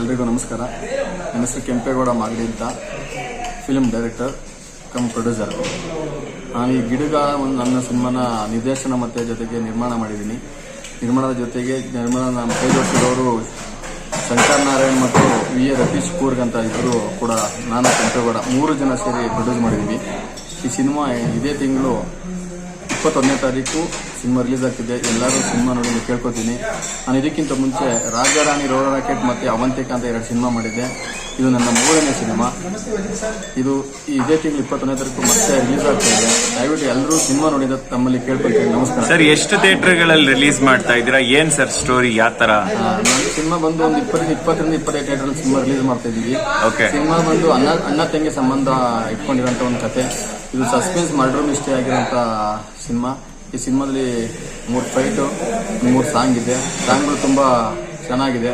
ಎಲ್ರಿಗೂ ನಮಸ್ಕಾರ. ನನ್ನ ಹೆಸರು ಕೆಂಪೇಗೌಡ ಮಾಗಡಿ ಅಂತ. ಫಿಲ್ಮ್ ಡೈರೆಕ್ಟರ್ ಕಮ್ ಪ್ರೊಡ್ಯೂಸರ್ ನಾನು ಈ ಗಿಡಗ ಒಂದು ನನ್ನ ಸಿನಿಮಾನ ನಿರ್ದೇಶನ ಮತ್ತು ಜೊತೆಗೆ ನಿರ್ಮಾಣ ಮಾಡಿದ್ದೀನಿ. ನಿರ್ಮಾಣದ ಜೊತೆಗೆ ನಿರ್ಮಾಣ ನಮ್ಮ ಕೈ ಜೋಡಿಸಿದವರು ಶಂಕರ್ ನಾರಾಯಣ್ ಮತ್ತು ವಿ ಎ ರತೀಶ್ ಕೂರ್ಗ್ ಅಂತ ಇಬ್ಬರು ಕೂಡ ನಾನು, ಕೆಂಪೇಗೌಡ ಮೂರು ಜನ ಸೇರಿ ಪ್ರೊಡ್ಯೂಸ್ ಮಾಡಿದ್ದೀವಿ. ಈ ಸಿನಿಮಾ ಇದೇ ತಿಂಗಳು ಇಪ್ಪತ್ತೊಂದನೇ ತಾರೀಕು ಸಿನಿಮಾ ರಿಲೀಸ್ ಆಗ್ತಿದೆ. ಎಲ್ಲರೂ ಸಿನಿಮಾ ನೋಡಿ ಕೇಳ್ಕೊತೀನಿ. ನಾನು ಇದಕ್ಕಿಂತ ಮುಂಚೆ ರಾಜಾರಾಣಿ ರೋಡ ರಾಕೆಟ್ ಮತ್ತು ಅವಂತಿಕ ಅಂತ ಎರಡು ಸಿನಿಮಾ ಮಾಡಿದ್ದೆ. ಇದು ನನ್ನ ಮೂರನೇ ಸಿನಿಮಾ. ಇದು ಇದೇ ತಿಂಗಳು ಇಪ್ಪತ್ತೊಂದನೇ ತಾರೀಕು ಮತ್ತೆ ರಿಲೀಸ್ ಆಗ್ತಾ ಇದೆ. ದಯವಿಟ್ಟು ಎಲ್ಲರೂ ಸಿನಿಮಾ ನೋಡಿದ ತಮ್ಮಲ್ಲಿ ಕೇಳ್ಕೊತೀನಿ ನಮಸ್ಕಾರ. ಸರ್ ಎಷ್ಟು ಥಿಯೇಟರ್ಗಳಲ್ಲಿ ರಿಲೀಸ್ ಮಾಡ್ತಾ ಇದ್ದೀರಾ? ಏನು ಸರ್ ಸ್ಟೋರಿ ಯಾವ ತರ ನಾನು ಸಿನಿಮಾ ಬಂದು ಒಂದು ಇಪ್ಪತ್ತರಿಂದ ಇಪ್ಪತ್ತರಿಂದ ಇಪ್ಪತ್ತೈದು ಥಿಯೇಟರ್ ಸಿನಿಮಾ ರಿಲೀಸ್ ಮಾಡ್ತಾ ಇದ್ದೀವಿ. ಸಿನಿಮಾ ಬಂದು ಅಣ್ಣ ಅಣ್ಣ ತಂಗಿ ಸಂಬಂಧ ಇಟ್ಕೊಂಡಿರೋಂಥ ಒಂದು ಕತೆ. ಇದು ಸಸ್ಪೆನ್ಸ್ ಮರ್ಡರ್ ಮಿಸ್ಟೇ ಆಗಿರೋಂಥ ಸಿನಿಮಾ ಈ ಸಿನಿಮಾದಲ್ಲಿ ಮೂರು ಫೈಟು ಮೂರು ಸಾಂಗ್ ಇದೆ. ಸಾಂಗ್ಗಳು ತುಂಬಾ ಚೆನ್ನಾಗಿದೆ.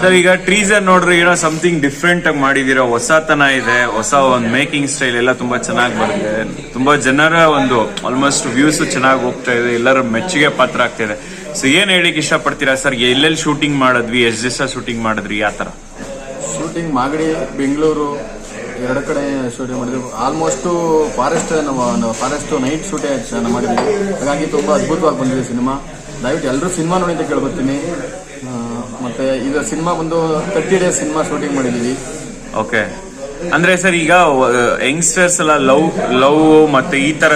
ಸರ್ ಈಗ ಟ್ರೀಸರ್ ನೋಡ್ರಿ ಏನೋ ಸಮಥಿಂಗ್ ಡಿಫ್ರೆಂಟ್ ಆಗಿ ಮಾಡಿದೀರಾ. ಹೊಸತನ ಇದೆ ಹೊಸ ಒಂದು ಮೇಕಿಂಗ್ ಸ್ಟೈಲ್ ಎಲ್ಲ ತುಂಬಾ ಚೆನ್ನಾಗಿ ಬಂದಿದೆ ತುಂಬಾ ಜನರ ಒಂದು ಆಲ್ಮೋಸ್ಟ್ ವ್ಯೂಸ್ ಚೆನ್ನಾಗಿ ಹೋಗ್ತಾ ಇದೆ ಎಲ್ಲರ ಮೆಚ್ಚುಗೆ ಪಾತ್ರ ಆಗ್ತಿದೆ ಸೊ ಏನ್ ಹೇಳಿಕ್ ಇಷ್ಟಪಡ್ತೀರಾ ಸರ್ ಎಲ್ಲೆಲ್ಲಿ ಶೂಟಿಂಗ್ ಮಾಡಿದ್ವಿ ಎಷ್ಟು ದಿವಸ ಶೂಟಿಂಗ್ ಮಾಡಿದ್ರಿ ಯಾವ ತರ ಶೂಟಿಂಗ್ ಮಾಗಡಿ ಬೆಂಗಳೂರು ಎರಡು ಕಡೆ ಶೂಟಿಂಗ್ ಮಾಡಿದ್ವಿ. ಆಲ್ಮೋಸ್ಟ್ ಫಾರೆಸ್ಟ್ ನಾವು ಫಾರೆಸ್ಟ್ ನೈಟ್ ಶೂಟಿಂಗ್ ಮಾಡಿದ್ವಿ ಹಾಗಾಗಿ ತುಂಬಾ ಅದ್ಭುತವಾಗಿ ಬಂದಿದೆ ಸಿನಿಮಾ. ದಯವಿಟ್ಟು ಎಲ್ಲರೂ ಸಿನಿಮಾ ನೋಡಿ ಅಂತ ಕೇಳ್ಕೊತೀನಿ. ಆ, ಮತ್ತೆ ಇದು ಸಿನಿಮಾ ಬಂದು ತರ್ಟಿ ಡೇಸ್ ಸಿನಿಮಾ ಶೂಟಿಂಗ್ ಮಾಡಿದ್ದೀವಿ. ಓಕೆ ಅಂದ್ರೆ ಸರ್ ಈಗ ಯಂಗ್ಸ್ಟರ್ಸ್ ಎಲ್ಲ ಲವ್ ಲವ್ ಮತ್ತೆ ಈ ತರ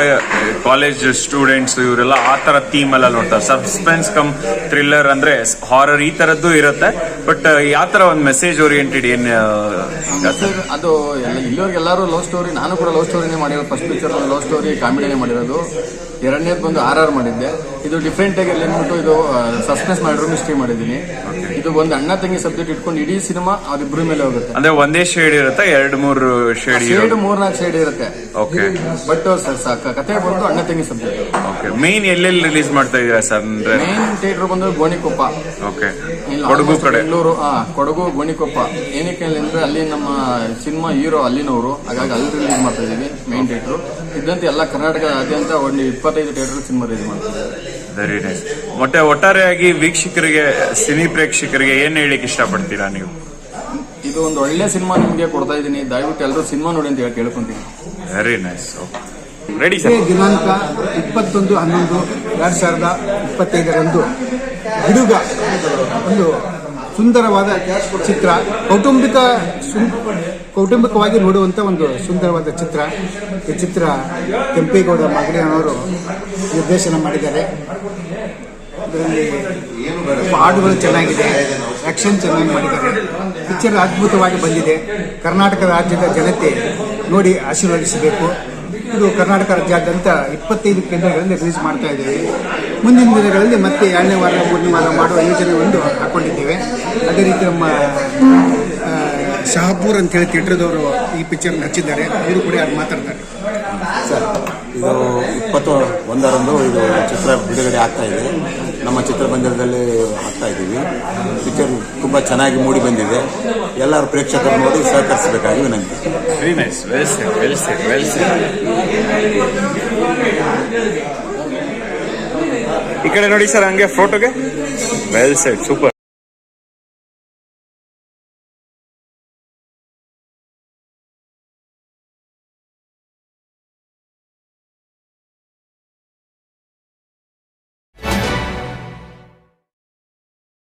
ಕಾಲೇಜ್ ಸ್ಟೂಡೆಂಟ್ಸ್ ಇವರೆಲ್ಲ ಆ ತರ ಥೀಮ್ ಎಲ್ಲ ನೋಡ್ತಾರೆ. ಸಸ್ಪೆನ್ಸ್ ಕಮ್ ಥ್ರಿಲ್ಲರ್ ಅಂದ್ರೆ ಹಾರರ್ ಈ ತರದ್ದು ಇರುತ್ತೆ ಬಟ್ ಯಾವ ತರ ಒಂದು ಮೆಸೇಜ್ ಓರಿಯೆಂಟೆಡ್ ಏನ್ ಅದು ಎಲ್ಲ ಎಲ್ಲರೂ ಲವ್ ಸ್ಟೋರಿ ನಾನು ಕೂಡ ಲವ್ ಸ್ಟೋರಿನೇ ಮಾಡಿರೋ ಫಸ್ಟ್ ಪಿಕ್ಚರ್ ಲವ್ ಸ್ಟೋರಿ ಕಾಮಿಡಿನೇ ಮಾಡಿರೋದು. ಎರಡನೇದು ಬಂದು ಆರ್ ಆರ್ ಮಾಡಿದ್ದೆ. ಇದು ಡಿಫ್ರೆಂಟ್ ಆಗಿ ಅಲ್ಲಿ ಅಂದ್ಬಿಟ್ಟು ಇದು ಸಸ್ಪೆನ್ಸ್ ಮಾಡಿರೋ ಮಿಸ್ಟ್ರಿ ಮಾಡಿದ್ದೀನಿ. ಇದು ಒಂದು ಅಣ್ಣ ತಂಗಿ ಸಬ್ಜೆಕ್ಟ್ ಇಟ್ಕೊಂಡು ಇಡೀ ಸಿನಿಮಾ ಅವ್ರಿಬ್ರ ಮೇಲೆ ಹೋಗುತ್ತೆ. ಅಂದ್ರೆ ಒಂದೇ ಶೇಡ್ ಇರುತ್ತೆ ಎರಡು ಮೂರು ಶೇಡ್ ಶೇಡ್ ಇರುತ್ತೆ. ಮೂರ್ನಾಲ್ಕು ಶೇಡ್ ಇರುತ್ತೆ ಓಕೆ ಬಟ್ ಕತೆ ಬಂದು ಅಣ್ಣ ತಂಗಿ ಸಬ್ಜೆಕ್ಟ್ ಓಕೆ ಮೇನ್ ಎಲ್ಲೆಲ್ಲಿ ರಿಲೀಸ್ ಮಾಡ್ತಾ ಇದೀರಾ ಸರ್ ಅಂದ್ರೆ? ಮೇನ್ ಥಿಯೇಟರ್ ಬಂದು ಗೋಣಿಕೊಪ್ಪ. ಓಕೆ ಕೊಡಗು ಕಡೆ. ಬೆಂಗಳೂರು ಆ ಕೊಡಗು ಗೋಣಿಕೊಪ್ಪ. ಏನಕ್ಕೆ ಅಂದ್ರೆ ಅಲ್ಲಿ ನಮ್ಮ ಸಿನಿಮಾ ಹೀರೋ ಅಲ್ಲಿನವರು. ಹಾಗಾಗಿ ಅಲ್ಲಿ ರಿಲೀಸ್ ಮಾಡ್ತಾ ಇದೀವಿ ಮೇನ್ ಥಿಯೇಟರ್ ಇದಂತೆ ಎಲ್ಲ ಕರ್ನಾಟಕದಾದ್ಯಂತ ಒಂದು ಇಪ್ಪತ್ತೈದು ಥಿಯೇಟರ್ ಸಿನಿಮಾ ರಿಲೀಸ್ ಮಾಡ್ತಾರೆ ವೆರಿ ನೈಸ್ ಮತ್ತೆ ಒಟ್ಟಾರೆಯಾಗಿ ವೀಕ್ಷಕರಿಗೆ ಸಿನಿ ಪ್ರೇಕ್ಷಕರಿಗೆ ಏನ್ ಹೇಳಿಕ್ ಇಷ್ಟಪಡ್ತೀರಾ ನೀವು? ಇದು ಒಂದು ಒಳ್ಳೆ ಸಿನಿಮಾ ನಿಮಗೆ ಕೊಡ್ತಾ ಇದ್ದೀನಿ. ದಯವಿಟ್ಟು ಎಲ್ಲರೂ ಸಿನಿಮಾ ನೋಡಿ ಅಂತ ಹೇಳಿ ಕೇಳ್ಕೊಂತೀನಿ. ವೆರಿ ನೈಸ್ ರೆಡಿ ಸರ್ ದಿನಾಂಕ ಇಪ್ಪತ್ತೊಂದು ಹನ್ನೊಂದು ಎರಡು ಸಾವಿರದ ಇಪ್ಪತ್ತೈದರಂದು. ಹಿಡುಗ ಒಂದು ಸುಂದರವಾದ ಚಿತ್ರ. ಕೌಟುಂಬಿಕ ಸುಂ- ಕೌಟುಂಬಿಕವಾಗಿ ನೋಡುವಂತ ಒಂದು ಸುಂದರವಾದ ಚಿತ್ರ. ಈ ಚಿತ್ರ ಕೆಂಪೇಗೌಡ ಮಾಗಡಿಯವರು ನಿರ್ದೇಶನ ಮಾಡಿದ್ದಾರೆ. ಇದರಲ್ಲಿ ಹಾಡುಗಳು ಚೆನ್ನಾಗಿದೆ. ಆಕ್ಷನ್ ಚೆನ್ನಾಗಿ ಮಾಡಿದ್ದಾರೆ. ಪಿಕ್ಚರ್ ಅದ್ಭುತವಾಗಿ ಬಂದಿದೆ. ಕರ್ನಾಟಕ ರಾಜ್ಯದ ಜನತೆ ನೋಡಿ ಆಶೀರ್ವದಿಸಬೇಕು. ಇದು ಕರ್ನಾಟಕ ರಾಜ್ಯಾದ್ಯಂತ ಇಪ್ಪತ್ತೈದು ಕೇಂದ್ರಗಳಲ್ಲಿ ರಿಲೀಸ್ ಮಾಡ್ತಾ ಇದ್ದೇವೆ. ಮುಂದಿನ ದಿನಗಳಲ್ಲಿ ಮತ್ತೆ ಎರಡನೇ ವಾರ ಮೂರನೇ ವಾರ ಮಾಡುವ ಯೋಜನೆ ಒಂದು ಹಾಕೊಂಡಿದ್ದೇವೆ. ಅದೇ ರೀತಿ ನಮ್ಮ ಶಹಾಪುರ್ ಅಂತ ಹೇಳಿ ಥಿಯೇಟರ್ದವರು ಈ ಪಿಕ್ಚರ್ ಹಚ್ಚಿದ್ದಾರೆ. ಅವರು ಕೂಡ ಅದು ಮಾತಾಡ್ತಾರೆ? ಸರ್, ಇದು ಇಪ್ಪತ್ತು, ಒಂದರಂದು ಇದು ಚಿತ್ರ ಬಿಡುಗಡೆ ಆಗ್ತಾ ಇದೆ. ನಮ್ಮ ಚಿತ್ರಮಂದಿರದಲ್ಲಿ ಹಾಕ್ತಾ ಇದ್ದೀವಿ. ಪಿಕ್ಚರ್ ತುಂಬ ಚೆನ್ನಾಗಿ ಮೂಡಿ ಬಂದಿದೆ. ಎಲ್ಲರೂ ಪ್ರೇಕ್ಷಕರು ನೋಡಿ ಸಹಕರಿಸಬೇಕಾಗಿ ವಿನಂತಿ. ವೆಲ್ ಸೆಟ್ ವೆಲ್ ವೆಲ್ ಈ ಕಡೆ ನೋಡಿ ಸರ್, ಹಂಗೆ ಫೋಟೋಗೆ ವೆಲ್ ಸೆಟ್ ಸೂಪರ್